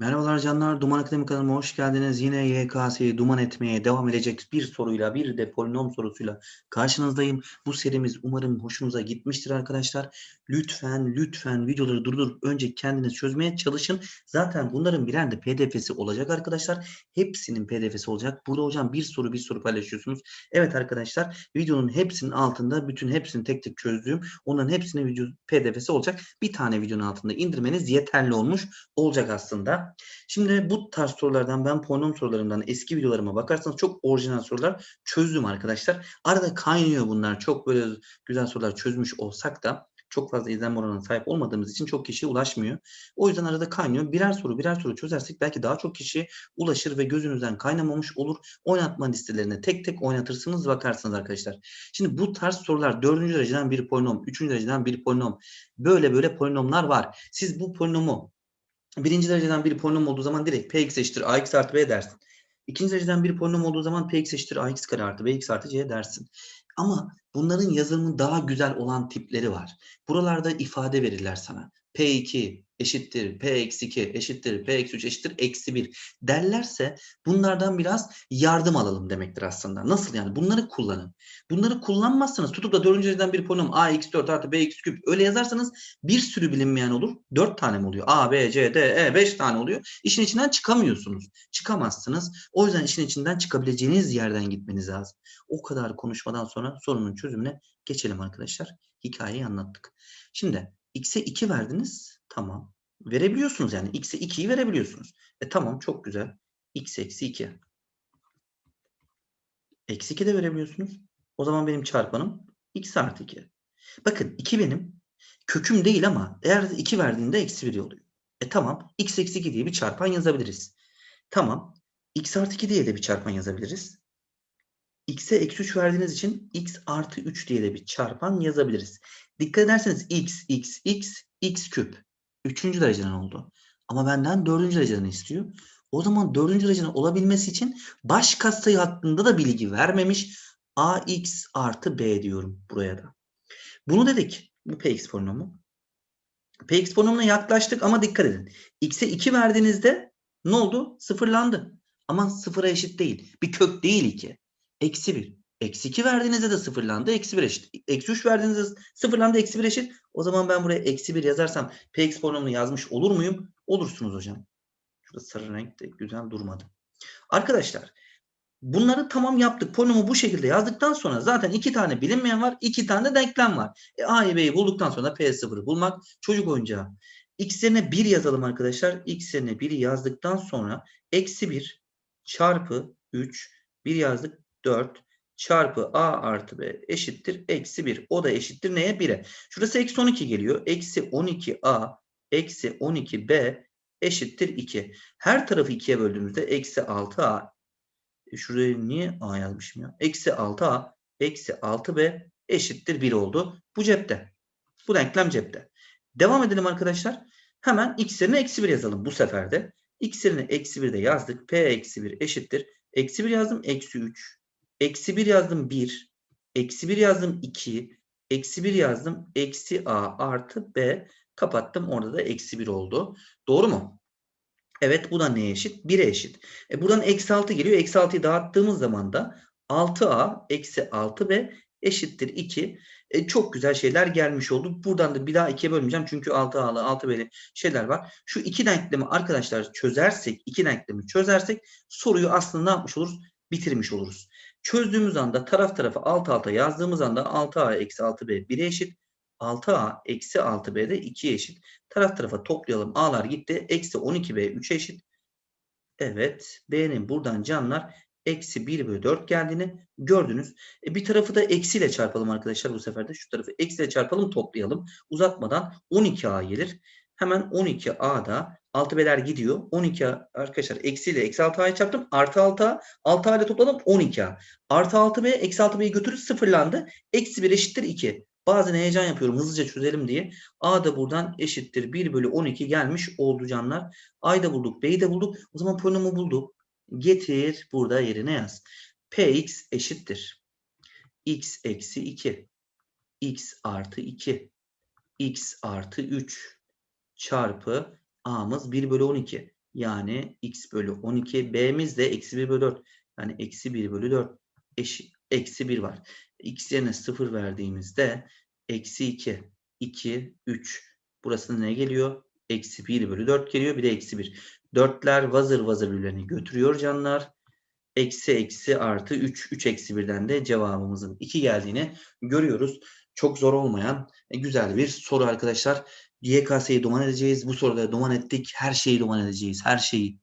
Merhabalar canlar, Duman Akademi kanalıma hoş geldiniz. Yine YKS'yi duman etmeye devam edecek bir soruyla, bir de polinom sorusuyla karşınızdayım. Bu serimiz umarım hoşunuza gitmiştir arkadaşlar. Lütfen, lütfen videoları durdurup önce kendiniz çözmeye çalışın. Zaten bunların birer de pdf'si olacak arkadaşlar. Hepsinin pdf'si olacak. Burada hocam bir soru bir soru paylaşıyorsunuz. Evet arkadaşlar, videonun hepsinin altında, bütün hepsini tek tek çözdüğüm, onların hepsinin video pdf'si olacak. Bir tane videonun altında indirmeniz yeterli olmuş olacak aslında. Şimdi bu tarz sorulardan ben polinom sorularımdan eski videolarıma bakarsanız çok orijinal sorular çözdüm arkadaşlar. Arada kaynıyor bunlar. Çok böyle güzel sorular çözmüş olsak da çok fazla izlenme oranına sahip olmadığımız için çok kişiye ulaşmıyor. O yüzden arada kaynıyor. Birer soru birer soru çözersek belki daha çok kişi ulaşır ve gözünüzden kaynamamış olur. Oynatma listelerine tek tek oynatırsınız bakarsınız arkadaşlar. Şimdi bu tarz sorular dördüncü dereceden bir polinom, üçüncü dereceden bir polinom. Böyle böyle polinomlar var. Siz bu polinomu birinci dereceden bir polinom olduğu zaman direkt px eşittir ax artı b dersin. İkinci dereceden bir polinom olduğu zaman px eşittir ax kare artı bx artı c dersin. Ama bunların yazılımı daha güzel olan tipleri var. Buralarda ifade verirler sana. P2 eşittir P eksi 2 eşittir P eksi 3 eşittir eksi 1 derlerse bunlardan biraz yardım alalım demektir aslında. Nasıl yani? Bunları kullanın. Bunları kullanmazsanız tutup da dördüncü dereceden bir polinom a x 4 artı b x küp öyle yazarsanız bir sürü bilinmeyen olur. 4 tane mi oluyor? a, b, c, d, e 5 tane oluyor. İşin içinden çıkamıyorsunuz. Çıkamazsınız. O yüzden işin içinden çıkabileceğiniz yerden gitmeniz lazım. O kadar konuşmadan sonra sorunun çözümüne geçelim arkadaşlar. Hikayeyi anlattık. Şimdi x'e 2 verdiniz. Tamam. Verebiliyorsunuz yani. x'e 2'yi verebiliyorsunuz. E tamam çok güzel. x eksi 2. Eksi 2 de verebiliyorsunuz. O zaman benim çarpanım x artı 2. Bakın 2 benim köküm değil ama eğer 2 verdiğinde eksi 1 oluyor. E tamam. x eksi 2 diye bir çarpan yazabiliriz. Tamam. x artı 2 diye de bir çarpan yazabiliriz. x'e eksi 3 verdiğiniz için x artı 3 diye de bir çarpan yazabiliriz. Dikkat ederseniz x, x, x, x küp. Üçüncü dereceden oldu. Ama benden dördüncü dereceden istiyor. O zaman dördüncü dereceden olabilmesi için baş katsayı hakkında da bilgi vermemiş. ax artı b diyorum buraya da. Bunu dedik. Bu px polinomu. px polinomuna yaklaştık ama dikkat edin. x'e 2 verdiğinizde ne oldu? Sıfırlandı. Ama sıfıra eşit değil. Bir kök değil 2. Eksi 1. Eksi 2 verdiğinizde de sıfırlandı. Eksi 1 eşit. Eksi 3 verdiğinizde sıfırlandı. Eksi 1 eşit. O zaman ben buraya eksi 1 yazarsam px polinomunu yazmış olur muyum? Olursunuz hocam. Şurada sarı renk de güzel durmadı. Arkadaşlar bunları tamam yaptık. Polinomu bu şekilde yazdıktan sonra zaten iki tane bilinmeyen var. iki tane de denklem var. E, A'yı B'yi bulduktan sonra P0'ı bulmak çocuk oyuncağı. X yerine 1 yazalım arkadaşlar. X yerine 1'i yazdıktan sonra eksi 1 çarpı 3 1 yazdık 4 çarpı a artı b eşittir eksi 1. O da eşittir neye? 1'e. Şurası eksi 12 geliyor. Eksi 12a eksi 12b eşittir 2. Her tarafı 2'ye böldüğümüzde eksi 6a e, şuraya niye a yazmışım ya? Eksi 6a eksi 6b eşittir 1 oldu. Bu cepte. Bu denklem cepte. Devam edelim arkadaşlar. Hemen x yerine eksi 1 yazalım bu sefer de. x yerine eksi 1 de yazdık. p eksi 1 eşittir. Eksi 1 yazdım. Eksi 3. Eksi 1 yazdım 1. Eksi 1 yazdım 2. Eksi 1 yazdım. Eksi a artı b. Kapattım. Orada da eksi 1 oldu. Doğru mu? Evet bu da neye eşit? 1'e eşit. E buradan eksi 6 geliyor. Eksi 6'yı dağıttığımız zaman da 6a eksi 6b eşittir 2. E, çok güzel şeyler gelmiş oldu. Buradan da bir daha 2'ye bölmeyeceğim. Çünkü 6a'lı 6b'li şeyler var. Şu iki denklemi arkadaşlar çözersek, iki denklemi çözersek soruyu aslında ne yapmış oluruz? Bitirmiş oluruz. Çözdüğümüz anda taraf tarafa alt alta yazdığımız anda 6a eksi 6b 1'e eşit. 6a eksi 6b de 2'ye eşit. Taraf tarafa toplayalım. a'lar gitti. Eksi 12b 3'e eşit. Evet. b'nin buradan canlar eksi 1 bölü 4 geldiğini gördünüz. E, bir tarafı da eksiyle çarpalım arkadaşlar bu sefer de. Şu tarafı eksiyle çarpalım toplayalım. Uzatmadan 12a gelir. Hemen 12a'da 6b'ler gidiyor. 12 arkadaşlar eksiyle eksi 6a'yı çarptım. Artı 6a. 6a ile topladım 12a. Artı 6b eksi 6b'yi götürüp sıfırlandı. Eksi 1 eşittir 2. Bazen heyecan yapıyorum hızlıca çözelim diye. A da buradan eşittir 1 bölü 12 gelmiş oldu canlar. A'yı da bulduk. B'yi de bulduk. O zaman polinomu bulduk. Getir burada yerine yaz. Px eşittir. x eksi 2. x artı 2. x artı 3 çarpı a'mız 1 bölü 12. Yani x bölü 12. B'miz de eksi 1 bölü 4. Yani eksi 1 bölü 4 eşit. Eksi 1 var. X yerine 0 verdiğimizde eksi 2, 2, 3. Burası ne geliyor? Eksi 1 bölü 4 geliyor. Bir de eksi 1. Dörtler vazır vazır birbirlerini götürüyor canlar. Eksi eksi artı 3. 3 eksi 1'den de cevabımızın 2 geldiğini görüyoruz. Çok zor olmayan e, güzel bir soru arkadaşlar. YKS'yi duman edeceğiz. Bu soruda duman ettik. Her şeyi duman edeceğiz. Her şeyi.